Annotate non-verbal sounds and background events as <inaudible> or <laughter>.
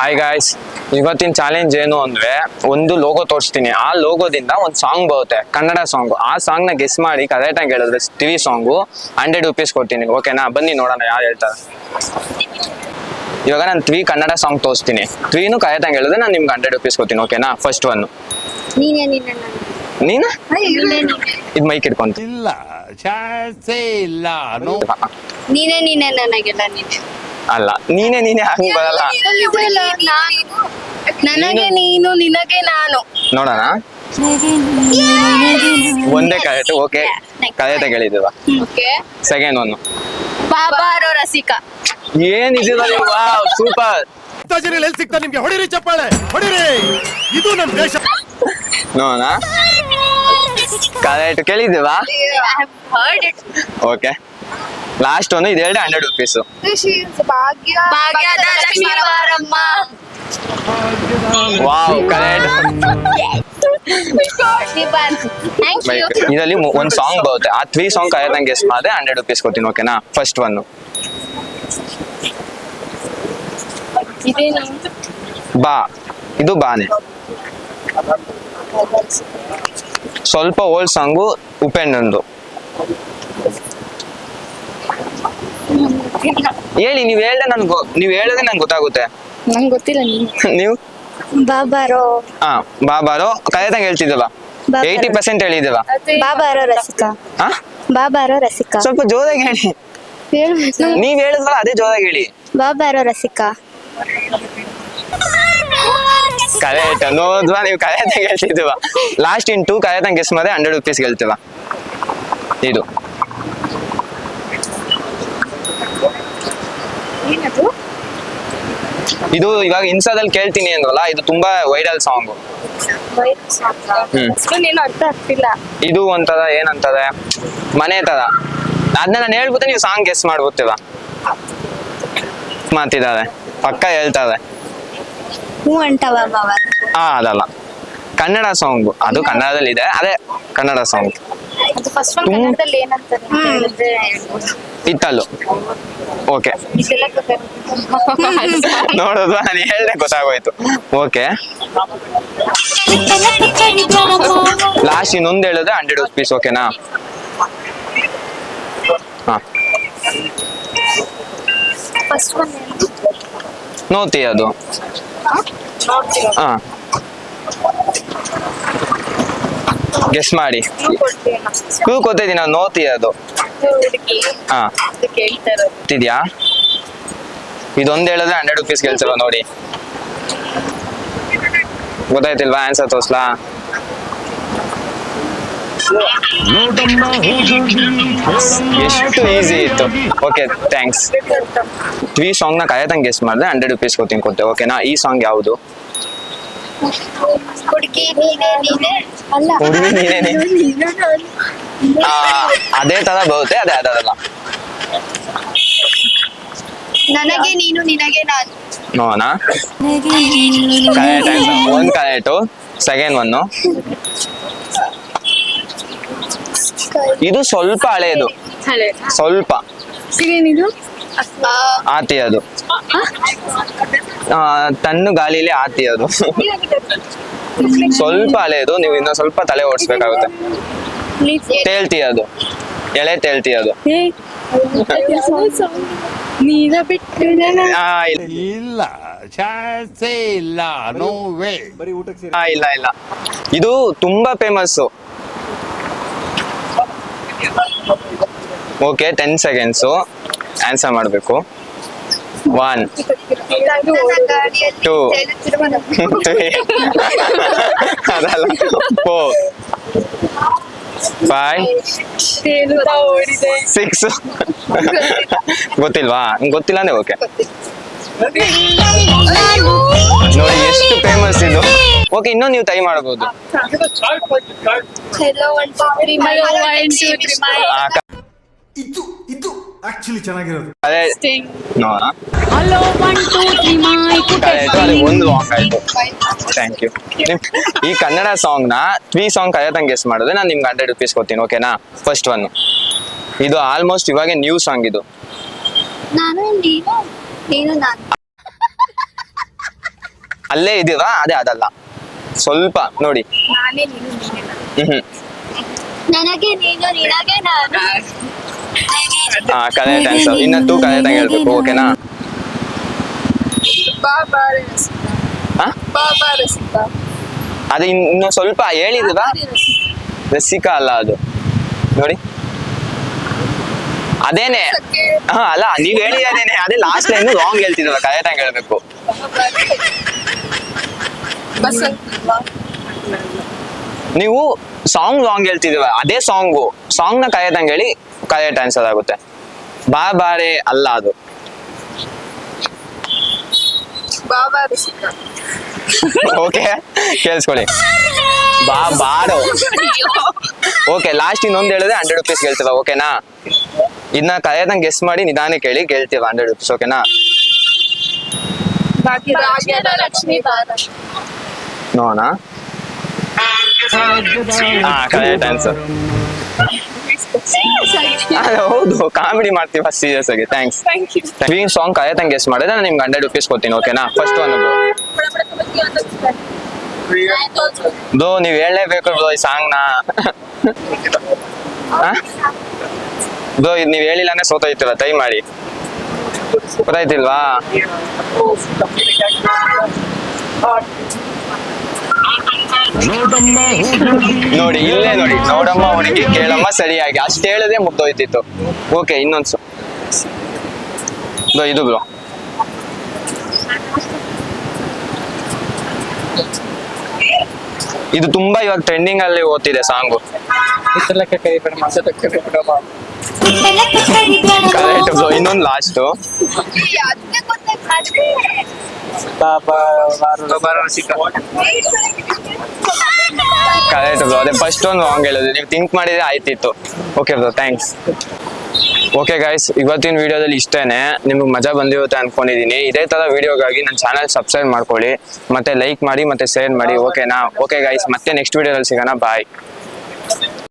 Hi guys ಇವತ್ತಿನ challenge ಏನು ಅಂದ್ರೆ ಒಂದು ಲೋಗೋ ತೋರಿಸ್ತೀನಿ. ಆ ಲೋಗೋದಿಂದ ಒಂದು ಸಾಂಗ್ ಬರುತ್ತೆ. ಕನ್ನಡ ಸಾಂಗ್ ಆ ಸಾಂಗ್ನ ಗೆಸ್ ಮಾಡಿ ಕರೆಕ್ಟಾಗಿ ಹೇಳಿದ್ರೆ ಟಿವಿ ಸಾಂಗು ಹಂಡ್ರೆಡ್ ರುಪೀಸ್ ಕೊಡ್ತೀನಿ. ಓಕೆನಾ ಬನ್ನಿ ನೋಡೋಣ ಯಾರು ಹೇಳ್ತಾರೆ. ಇವಾಗ ನಾನು ತ್ರೀ ಕನ್ನಡ ಸಾಂಗ್ ತೋರಿಸ್ತೀನಿ. ತ್ರೀನು ಕರೆಕ್ಟಾಗಿ ಹೇಳಿದ್ರೆ ನಾನು ನಿಮ್ಗೆ ಹಂಡ್ರೆಡ್ ರುಪೀಸ್ ಕೊಡ್ತೀನಿ. ಓಕೆನಾ ಫಸ್ಟ್ ಒನ್ ನೀನೇ ಇದ್ ನಾನು. ನೀನು? ಇದು ಮೈಕ್ ಇಟ್ಕೊಂತ ಇಲ್ಲ ಚಾನ್ಸೇ ಇಲ್ಲ ನೋ ನೀನೇ ನೀನೆ ನನಗೆಲ್ಲ ನೀನೆ. ಅಲ್ಲ ನೀನೆ ನೀನೆ ಹಂಗ್ ಬರಲ್ಲ. ನನಗೆ ನೀನು ನಿನಗೆ ನಾನು. ನೋಡೋಣ. ಒಂದೇ ಕರೆಕ್ಟ್ ಓಕೆ. ಕರೆಕ್ಟ್ ಹೇಳಿದ್ದೀವ ಓಕೆ. ಸೆಕೆಂಡ್ ಒನ್ ಬಾಬಾರೋ ರಸಿಕಾ. ವಾವ್ ಸೂಪರ್ ಎಲ್ಲಿ ಸಿಗ್ತಾ ನಿಮ್ಗೆ? ಹೊಡಿರಿ ಚಪ್ಪಾಳೆ ಹೊಡಿರಿ. ಇದು ನಮ್ ದೇಶ. ನೋಡೋಣ. ಕರೆಕ್ಟ್ ಕೇಳಿದ್ದೀವಾ ಹರ್ಡ್ ಇಟ್ ಓಕೆ ಲಾಸ್ಟ್ ಒಂದು ಇದು ಎರಡು ಹಂಡ್ರೆಡ್ ರುಪೀಸ್ ಭಾಗ್ಯ. ಭಾಗ್ಯದ ಲಕ್ಷ್ಮೀ ಬಾರಮ್ಮ ವಾವ್ ಕರೆಕ್ಟ್ ಥ್ಯಾಂಕ್ ಯು ಇದರಲ್ಲಿ ಒಂದು ಒಂದ್ ಸಾಂಗ್ ಬರುತ್ತೆ. ಆ ತ್ರೀ ಸಾಂಗ್ ಕರೆಕ್ಟ್ ನಂಗೆ ಗೆಸ್ ಮಾಡಿದ್ರೆ ಹಂಡ್ರೆಡ್ ರುಪೀಸ್ ಕೊಡ್ತೀನಿ ಓಕೆನಾ ಫಸ್ಟ್ ಒನ್ ಬಾ. ಇದು ಬಾನೆ. ಸ್ವಲ್ಪ ಓಲ್ಡ್ ಸಾಂಗು ಉಪೇಂದ್ರಂದು ಹೇಳಿ ನೀವು ಹೇಳ್ದೆ ನನ್ಗೆ ನೀವು ಹೇಳಿದ್ರೆ ನಂಗೆ ಗೊತ್ತಾಗುತ್ತೆ. ನಂಗೆ ಗೊತ್ತಿಲ್ಲ ನೀನು. ನೀವು? ಬಾಬಾರೋ. ಹಾ ಬಾಬಾರು. ಕರೆಕ್ಟಾಗಿ ಹೇಳ್ತಿದ್ದಲ್ಲ. ಬಾಬಾರು. ಏಯ್ಟಿ ಪರ್ಸೆಂಟ್ ಹೇಳಿದ್ದಲ್ಲ ಬಾಬಾರೋ ರಸಿಕಾ. ಹಾ? ಬಾಬಾರೋ ರಸಿಕಾ. ಸ್ವಲ್ಪ ಜೋರಾಗಿ ಹೇಳಿ. ನೀವ್ ಹೇಳಿದ್ವಲ್ಲ ಅದೇ ಜೋರಾಗಿ ಹೇಳಿ. ಬಾಬಾರೋ ರಸಿಕಾ. ಕರೆಕ್ಟ್ ನೋದ್ವಾ ನೀವು ಕರೆ ಆಗಿ ಹೇಳ್ತಿದ್ದೀವ. ಲಾಸ್ಟ್ ಇನ್ ಟೂ ಕರೆ ತಂಗೆ ಗೆಸ್ ಮಾಡಿದ್ರೆ ಹಂಡ್ರೆಡ್ ರುಪೀಸ್ ಗೆಲ್ತೀವ ಇದು. ಏನದು ಇದು ಇವಾಗ ಇನ್ಸ್ಟಾದಲ್ಲಿ ಕೇಳ್ತೀನಿ ಅಂದ್ರಲ್ಲ ಇದು ತುಂಬಾ ವೈರಲ್ ಸಾಂಗ್ ಹ್ಮ್. ಏನು ಅರ್ಥ ಆಗ್ತಿಲ್ಲ. ಇದು ಒಂಥರ ಏನಂತಾರೆ ಮನೆ ತರ. ಅದನ್ನ ನಾನು ಹೇಳ್ಬೋದು ನೀವು ಸಾಂಗ್ ಗೆಸ್ ಮಾಡ್ಬೋತೀವ ಮಾತಿದ್ದಾರೆ. ಪಕ್ಕ ಹೇಳ್ತಾರೆ. ಹೂ ಅಂಟವ ಮಾವ. ಹಾ ಅದಲ್ಲ. ಕನ್ನಡ ಸಾಂಗ್ ಅದು ಕನ್ನಡದಲ್ಲಿ ಇದೆ ಅದೇ ಕನ್ನಡ ಸಾಂಗ್ ಅದು ಫಸ್ಟ್ ಕನ್ನಡದಲ್ಲಿ ಇತ್ತಲ್ಲು ಓಕೆ. <laughs> ನೋಡೋದು ನಾನು ಹೇಳ್ದೆ ಗೊತ್ತಾಗೋಯ್ತು. ಓಕೆ ಲಾಸ್ಟ್ ಇನ್ನೊಂದು ಹೇಳಿದ್ರೆ ಹಂಡ್ರೆಡ್ ರುಪೀಸ್ ಓಕೆನಾ ಹಾ? ನೋತಿ ಅದು? ಹಾ. ಗೆಸ್ ಮಾಡಿ. ಕ್ಲೂ ಕೊತ್ತಿದ್ದೀನಿ ನಾವು ನೋತಿ ಅದು ಹಾ. ಇದೊಂದು ಹೇಳಿದ್ರೆ ಹಂಡ್ರೆಡ್ ರುಪೀಸ್ ಗೆಲ್ಸಲ್ವ ನೋಡಿ. ಗೊತ್ತಾಯ್ತಿಲ್ವಾ? ಆನ್ಸರ್ ತೋರಿಸ್ಲಾ? ಎಷ್ಟು ಈಸಿ ಇತ್ತು. ಓಕೆ ಥ್ಯಾಂಕ್ಸ್ ಈ ಸಾಂಗ್ನ ಕಾಯತಂಗ್ ಗೆಸ್ ಮಾಡಿದ್ರೆ ಹಂಡ್ರೆಡ್ ರುಪೀಸ್ ಕೊಡ್ತೀನಿ ಕೊಟ್ಟೆ ಓಕೆನಾ ಈ ಸಾಂಗ್ ಯಾವುದು? ಹುಡುಗಿ ನೀನೆ ನೀನೆ? ಅಲ್ಲ. ಹುಡುಗಿ ನೀನೇ ನೀನೆ. ಆ, ಅದೇ ತರ ಬರುತ್ತೆ ಅದೇ ಅದಲ್ಲ ನನಗೆ ನೀನು ನಿನಗೆ ನಾನು. ನೋಡೋಣ ಕರೆಕ್ಟ್ ಆನ್ಸರ್ ಒಂದು ಕರೆಕ್ಟು ಸೆಕೆಂಡ್ ಒನ್ ಇದು ಸ್ವಲ್ಪ ಹಳೇದು. ಸ್ವಲ್ಪ. ಆತಿ ಅದು ತಣ್ಣು ಗಾಳಿಲಿ ಆತಿ ಅದು. ಸ್ವಲ್ಪ ಅಲೆಯದು ನೀವು ಇನ್ನೊಂದು ಸ್ವಲ್ಪ ತಲೆ ಓಡಿಸ್ಬೇಕಾಗುತ್ತೆ. ತೇಲ್ತಿ ಅದು. ಎಳೆ ತೇಳ್ತಿ ಅದು. ಇಲ್ಲ. ಇಲ್ಲ ಚಾನ್ಸೇ ಇಲ್ಲ ನೋ ವೇ ಇಲ್ಲ ಇಲ್ಲ. ಇದು ತುಂಬಾ famous okay ten seconds answer ಮಾಡಬೇಕು. One Two. ತ್ರೀ ಅದಲ್ಲ ಫೋರ್ ಫೈವ್ ಸಿಕ್ಸ್ ಗೊತ್ತಿಲ್ವಾ ಗೊತ್ತಿಲ್ಲ ಅಂದ್ರೆ ಓಕೆ ನೋಡಿ ಎಷ್ಟು ಫೇಮಸ್ ಇದು. ಓಕೆ ಇನ್ನೊಂದು ನೀವು ಟ್ರೈ ಮಾಡಬಹುದು ಇದು ಇದು ಆಕ್ಚುಲಿ ಚೆನ್ನಾಗಿರೋದು. ಅದೇ ನೋಡೋಣ. ಕರೆಕ್ಟ್ ಅದು ಒಂದು ವಾಕ್ ಆಯ್ತು. ಥ್ಯಾಂಕ್ ಯು ಈ ಕನ್ನಡ ಸಾಂಗ್ನ ತ್ರೀ ಸಾಂಗ್ ಕರೆಕ್ಟ್ ಗೆಸ್ ಮಾಡಿದ್ರೆ ನಾನು ನಿಮ್ಗೆ ಹಂಡ್ರೆಡ್ ರುಪೀಸ್ ಕೊಡ್ತೀನಿ ಓಕೆನಾ ಫಸ್ಟ್ ಒನ್ ಇದು ಆಲ್ಮೋಸ್ಟ್ ಇವಾಗ ನ್ಯೂ ಸಾಂಗ್ ಇದು. ನಾನು ನೀನು ನೀನು ನಾನು. ಅಲ್ಲೇ ಇದೀವಾ ಅದೇ ಅದಲ್ಲ. ಸ್ವಲ್ಪ ನೋಡಿ. ನಾನೇ ನೀನು ನೀನೇ ನಾನು. ಹ್ಮ್. ನನಗೆ ನೀನು ನಿನಗೆ ನಾನು. ಹಾ ಕರೆಕ್ಟ್ ಆನ್ಸರ್ ಇನ್ನ ಟೂ ಕರೆಕ್ಟ್ ಆಗಿ ಹೇಳ್ಬೇಕು ಓಕೆನಾ ಅದು ಇನ್- ಇನ್ನು ಸ್ವಲ್ಪ ಹೇಳಿದಿವಾ ರಸಿಕಾ ಅಲ್ಲ ಅದು. ನೋಡಿ. ಅದೇನೆ. ಹಾ ಅಲ್ಲ ನೀವ್ ಹೇಳಿದೇನೆ ಅದೇ ಲಾಸ್ಟ್ ಲೈನ್ ರಾಂಗ್ ಹೇಳ್ತಿದ್ರಲ್ಲ ಕರೆಕ್ಟ್ ಹೇಳಬೇಕು ಹೇಳ್ಬೇಕು ನೀವು ಸಾಂಗ್ ರಾಂಗ್ ಹೇಳ್ತಿದೀವ ಅದೇ ಸಾಂಗು ಸಾಂಗ್ನ ಕರೆಕ್ಟ್ ಹೇಳಿ. ಕರೆಕ್ಟ್ ಆನ್ಸರ್ ಆಗುತ್ತೆ. ಬಾ ಬಾರೆ ಅಲ್ಲ ಅದು. ಓಕೆ ಕೇಳಿಸ್ಕೊಳ್ಳಿ. ಬಾ ಬಾರೋ. ಓಕೆ ಲಾಸ್ಟ್ ಇನ್ನೊಂದು ಹೇಳಿದ್ರೆ ಹಂಡ್ರೆಡ್ ರುಪೀಸ್ ಗೆಲ್ತೀವ ಓಕೆನಾ ಇದನ್ನ ಕರೆಕ್ಟಾಗಿ ಗೆಸ್ ಮಾಡಿ ನಿಧಾನ ಕೇಳಿ ಗೆಲ್ತೀವ ಹಂಡ್ರೆಡ್ ರುಪೀಸ್ ಓಕೆನಾ ನೋಡೋಣ. ಹಾ ಕರೆಕ್ಟ್ ಆನ್ಸರ್ <laughs> ಹೌದು ಕಾಮಿಡಿ ಮಾಡ್ತೀವಿ ಫಸ್ಟ್ ಸೀರಿಯಸ್ ಆಗಿ. Thanks thank you swing song ಕರೆಕ್ಟಾಗಿ ಗೆಸ್ ಮಾಡಿದ್ರೆ ನಾನು ನಿಮ್ಗೆ ಹಂಡ್ರೆಡ್ ರುಪೀಸ್ ಕೊಡ್ತೀನಿ ಓಕೆನಾ ಫಸ್ಟ್ ಒನ್ ಬ್ರೋ ನೀವು ಹೇಳಲೇಬೇಕು ಬ್ರೋ ಈ ಸಾಂಗ್ನ <laughs> ಬ್ರೋ ಇದು ನೀವು ಹೇಳಿಲ್ಲಾನೆ ಸೋತೋಯ್ತಿಲ್ಲ ಟ್ರೈ ಮಾಡಿ. ಗೊತ್ತಾಯ್ತಿಲ್ವಾ? ನೋಡಿ ಇಲ್ಲೇ ನೋಡಿ. ನೋಡಮ್ಮ ಹುಡುಗಿ ಕೇಳಮ್ಮ ಸರಿಯಾಗಿ. ಅಷ್ಟು ಹೇಳದೆ ಮುಗ್ದೋಯ್ತಿತ್ತು. ಓಕೆ ಇನ್ನೊಂದ್ಸು. ಬ್ರೋ ಇದು ಬ್ರೋ. ಇದು ತುಂಬಾ ಇವಾಗ ಟ್ರೆಂಡಿಂಗ್ ಅಲ್ಲಿ ಓದ್ತಿದೆ ಸಾಂಗು. Correct bro. ಇನ್ನೊಂದು ಲಾಸ್ಟ್ ಕರೆಕ್ಟ್ ಬ್ರೋ, ಅದೇ ಫಸ್ಟ್ ಒಂದು ರಾಂಗ್ ಹೇಳೋದು ನೀವು ಥಿಂಕ್ ಮಾಡಿದ್ರೆ ಆಯ್ತಿತ್ತು. Okay bro thanks okay guys ಇವತ್ತಿನ ವಿಡಿಯೋದಲ್ಲಿ ಇಷ್ಟೇನೆ. ನಿಮ್ಗೆ ಮಜಾ ಬಂದಿರುತ್ತೆ ಅನ್ಕೊಂಡಿದ್ದೀನಿ ಇದೇ ತರ ವಿಡಿಯೋಗಾಗಿ ನನ್ನ ಚಾನಲ್ ಸಬ್ಸ್ಕ್ರೈಬ್ ಮಾಡ್ಕೊಳ್ಳಿ. ಮತ್ತೆ ಲೈಕ್ ಮಾಡಿ, ಮತ್ತೆ ಶೇರ್ ಮಾಡಿ ಓಕೆನಾ ಓಕೆ ಗಾಯ್ಸ್ ಮತ್ತೆ ನೆಕ್ಸ್ಟ್ ವಿಡಿಯೋದಲ್ಲಿ ಸಿಗೋಣ. ಬಾಯ್